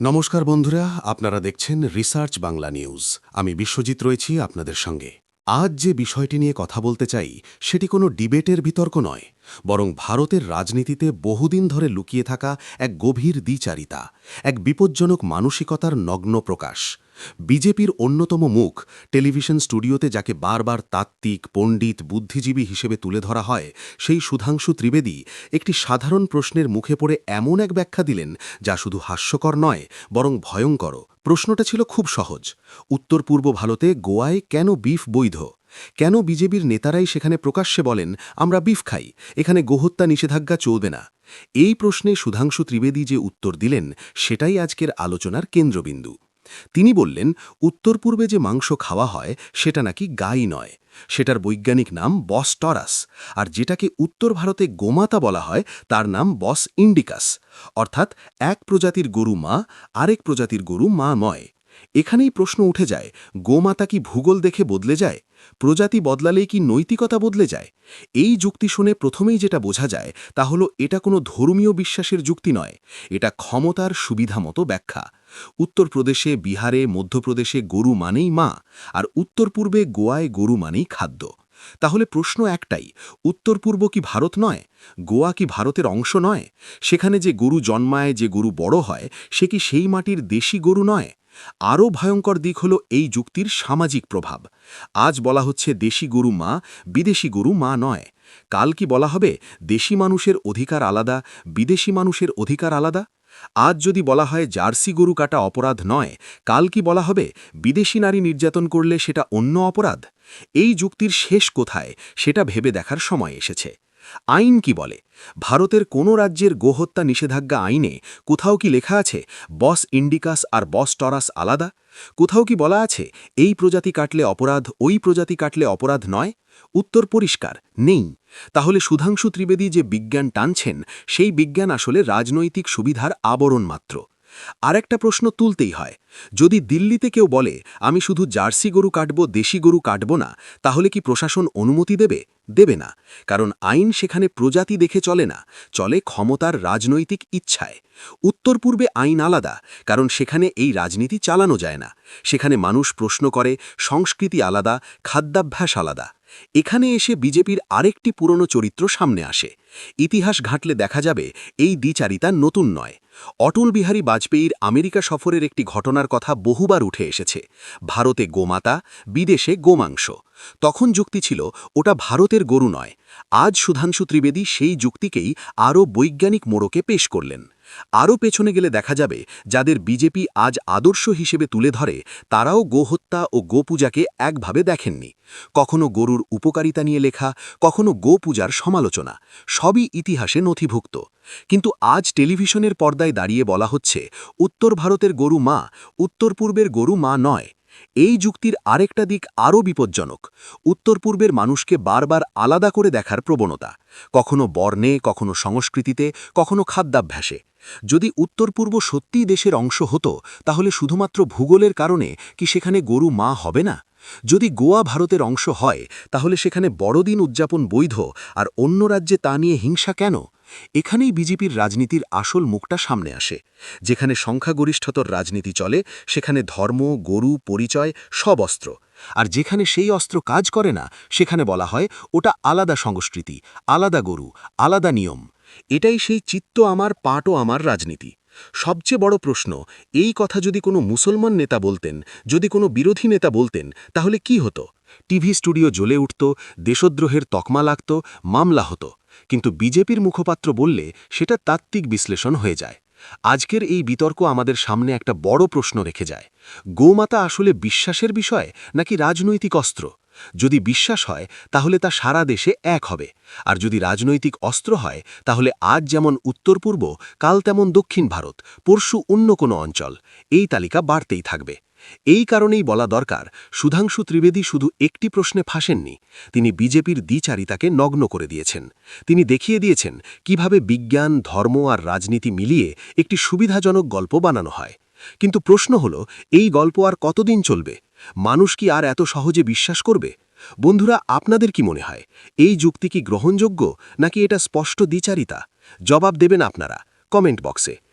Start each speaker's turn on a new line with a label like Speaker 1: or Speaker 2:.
Speaker 1: নমস্কার বন্ধুরা, আপনারা দেখছেন রিসার্চ বাংলা নিউজ। আমি বিশ্বজিৎ রয়েছি আপনাদের সঙ্গে। আজ যে বিষয়টি নিয়ে কথা বলতে চাই, সেটি কোনো ডিবেটের বিতর্ক নয়, বরং ভারতের রাজনীতিতে বহুদিন ধরে লুকিয়ে থাকা এক গভীর দ্বিচারিতা, এক বিপজ্জনক মানসিকতার নগ্ন প্রকাশ। বিজেপির অন্যতম মুখ টেলিভিশন স্টুডিওতে যাকে বারবার তাত্ত্বিক, পণ্ডিত, বুদ্ধিজীবী হিসেবে তুলে ধরা হয়, সেই সুধাংশু ত্রিবেদী একটি সাধারণ প্রশ্নের মুখে পড়ে এমন এক ব্যাখ্যা দিলেন যা শুধু হাস্যকর নয়, বরং ভয়ঙ্কর। প্রশ্নটা ছিল খুব সহজ। উত্তর পূর্ব ভারতে গোয়ায় কেন বিফ বৈধ? কেন বিজেপির নেতারাই সেখানে প্রকাশ্যে বলেন, আমরা বিফ খাই, এখানে গোহত্যা নিষেধাজ্ঞা চলবে না এই প্রশ্নে সুধাংশু ত্রিবেদী যে উত্তর দিলেন, সেটাই আজকের আলোচনার কেন্দ্রবিন্দু। তিনি বললেন, উত্তর পূর্বে যে মাংস খাওয়া হয়, সেটা নাকি গাই নয়। সেটার বৈজ্ঞানিক নাম বস টরাস, আর যেটাকে উত্তর ভারতে গোমাতা বলা হয়, তার নাম বস ইন্ডিকাস। অর্থাৎ এক প্রজাতির গরু মা, আরেক প্রজাতির গরু মা নয়। এখানেই প্রশ্ন উঠে যায়, গোমাতা কি ভূগোল দেখে বদলে যায়? প্রজাতি বদলালেই কি নৈতিকতা বদলে যায়? এই যুক্তি শুনে প্রথমেই যেটা বোঝা যায়, তা হলো এটা কোনো ধর্মীয় বিশ্বাসের যুক্তি নয়, এটা ক্ষমতার সুবিধামতো ব্যাখ্যা। উত্তরপ্রদেশে বিহারে, মধ্যপ্রদেশে গরু মানেই মা, আর উত্তর পূর্বে গোয়ায় গরু মানেই খাদ্য। তাহলে প্রশ্ন একটাই উত্তর পূর্ব কি ভারত নয়? গোয়া কি ভারতের অংশ নয়? সেখানে যে গরু জন্মায়, যে গরু বড় হয়, সে কি সেই মাটির দেশি গরু নয়? আরও ভয়ঙ্কর দিক হল এই যুক্তির সামাজিক প্রভাব। আজ বলা হচ্ছে দেশি গরু মা, বিদেশি গরু মা নয়। কাল কি বলা হবে, দেশি মানুষের অধিকার আলাদা, বিদেশি মানুষের অধিকার আলাদা? আজ যদি বলা হয় জার্সি গরু কাটা অপরাধ নয়, কাল কি বলা হবে, বিদেশি নারী নির্যাতন করলে সেটা অন্য অপরাধ? এই যুক্তির শেষ কোথায়, সেটা ভেবে দেখার সময় এসেছে। আইন কি বলে? ভারতের কোনো রাজ্যের গোহত্যা নিষেধাজ্ঞা আইনে কোথাও কি লেখা আছে, বস ইন্ডিকাস আর বস টরাস আলাদা কোথাও কি বলা আছে, এই প্রজাতি কাটলে অপরাধ, ওই প্রজাতি কাটলে অপরাধ নয় উত্তর পরিষ্কার, নেই। তাহলে সুধাংশু ত্রিবেদী যে বিজ্ঞান টানছেন, সেই বিজ্ঞান আসলে রাজনৈতিক সুবিধার আবরণ মাত্র। আরেকটা প্রশ্ন তুলতেই হয়, যদি দিল্লিতে কেউ বলে, আমি শুধু জার্সি গরু কাটব, দেশি গরু কাটব না, তাহলে কি প্রশাসন অনুমতি দেবে? দেবে না, কারণ আইন সেখানে প্রজাতি দেখে চলে না, চলে ক্ষমতার রাজনৈতিক ইচ্ছায়। উত্তর পূর্বে আইন আলাদা, কারণ সেখানে এই রাজনীতি চালানো যায় না। সেখানে মানুষ প্রশ্ন করে, সংস্কৃতি আলাদা, খাদ্যাভ্যাস আলাদা। এখানে এসে বিজেপির আরেকটি পুরনো চরিত্র সামনে আসে। ইতিহাস ঘাঁটলে দেখা যাবে এই দ্বিচারিতা নতুন নয়। অটল বিহারী বাজপেয়ীর আমেরিকা সফরের একটি ঘটনার কথা বহুবার উঠে এসেছে। ভারতে গোমাতা, বিদেশে গোমাংস। তখন যুক্তি ছিল, ওটা ভারতের গরু নয়। আজ সুধাংশু ত্রিবেদী সেই যুক্তিকেই আরও বৈজ্ঞানিক মোড়কে পেশ করলেন। আরও পেছনে গেলে দেখা যাবে যাদের বিজেপি আজ আদর্শ হিসেবে তুলে ধরে, তারাও গোহত্যা ও গোপূজাকে একভাবে দেখেননি। কখনো গরুর উপকারিতা নিয়ে লেখা, কখনো গোপূজার সমালোচনা, সবই ইতিহাসে নথিভুক্ত। কিন্তু আজ টেলিভিশনের পর্দায় দাঁড়িয়ে বলা হচ্ছে, উত্তর ভারতের গরু মা, উত্তর পূর্বের গরু মা নয় এই যুক্তির আরেকটা দিক আরও বিপজ্জনক। উত্তর পূর্বের মানুষকে বারবার আলাদা করে দেখার প্রবণতা। কখনো বর্ণে, কখনো সংস্কৃতিতে, কখনো খাদ্যাভ্যাসে। যদি উত্তর পূর্ব সত্যিই দেশের অংশ হতো, তাহলে শুধুমাত্র ভূগোলের কারণে কি সেখানে গরু মা হবে না? যদি গোয়া ভারতের অংশ হয়, তাহলে সেখানে বড়দিন উদযাপন বৈধ, আর অন্য রাজ্যে তা নিয়ে হিংসা কেন? এখানেই বিজেপির রাজনীতির আসল মুখটা সামনে আসে। যেখানে সংখ্যাগরিষ্ঠতর রাজনীতি চলে, সেখানে ধর্ম, গরু, পরিচয় সব অস্ত্র। আর যেখানে সেই অস্ত্র কাজ করে না, সেখানে বলা হয় ওটা আলাদা সংস্কৃতি, আলাদা গরু, আলাদা নিয়ম। এটাই সেই চিত্ত আমার, পাটও আমার রাজনীতি। সবচেয়ে বড় প্রশ্ন, এই কথা যদি কোনো মুসলমান নেতা বলতেন, যদি কোনো বিরোধী নেতা বলতেন, তাহলে কি হতো? টিভি স্টুডিও জ্বলে উঠত, দেশদ্রোহের তকমা লাগত, মামলা হতো। কিন্তু বিজেপির মুখপাত্র বললে সেটা তাত্ত্বিক বিশ্লেষণ হয়ে যায়। আজকের এই বিতর্ক আমাদের সামনে একটা বড় প্রশ্ন রেখে যায়। গোমাতা আসলে বিশ্বাসের বিষয় নাকি রাজনৈতিক অস্ত্র? যদি বিশ্বাস হয়, তাহলে তা সারা দেশে এক হবে। আর যদি রাজনৈতিক অস্ত্র হয়, তাহলে আজ যেমন উত্তর পূর্ব, কাল তেমন দক্ষিণ ভারত, পরশু অন্য কোনো অঞ্চল। এই তালিকা বাড়তেই থাকবে। এই কারণেই বলা দরকার, সুধাংশু ত্রিবেদী শুধু একটি প্রশ্নে ফাঁসেননি, তিনি বিজেপির দ্বিচারিতাকে নগ্ন করে দিয়েছেন। তিনি দেখিয়ে দিয়েছেন কীভাবে বিজ্ঞান, ধর্ম আর রাজনীতি মিলিয়ে একটি সুবিধাজনক গল্প বানানো হয়। কিন্তু প্রশ্ন হল, এই গল্প আর কতদিন চলবে? মানুষ কি আর এত সহজে বিশ্বাস করবে? বন্ধুরা, আপনাদের কি মনে হয়, এই যুক্তি কি গ্রহণযোগ্য নাকি এটা স্পষ্ট দ্বিচারিতা? জবাব দেবেন আপনারা,
Speaker 2: কমেন্ট বক্সে।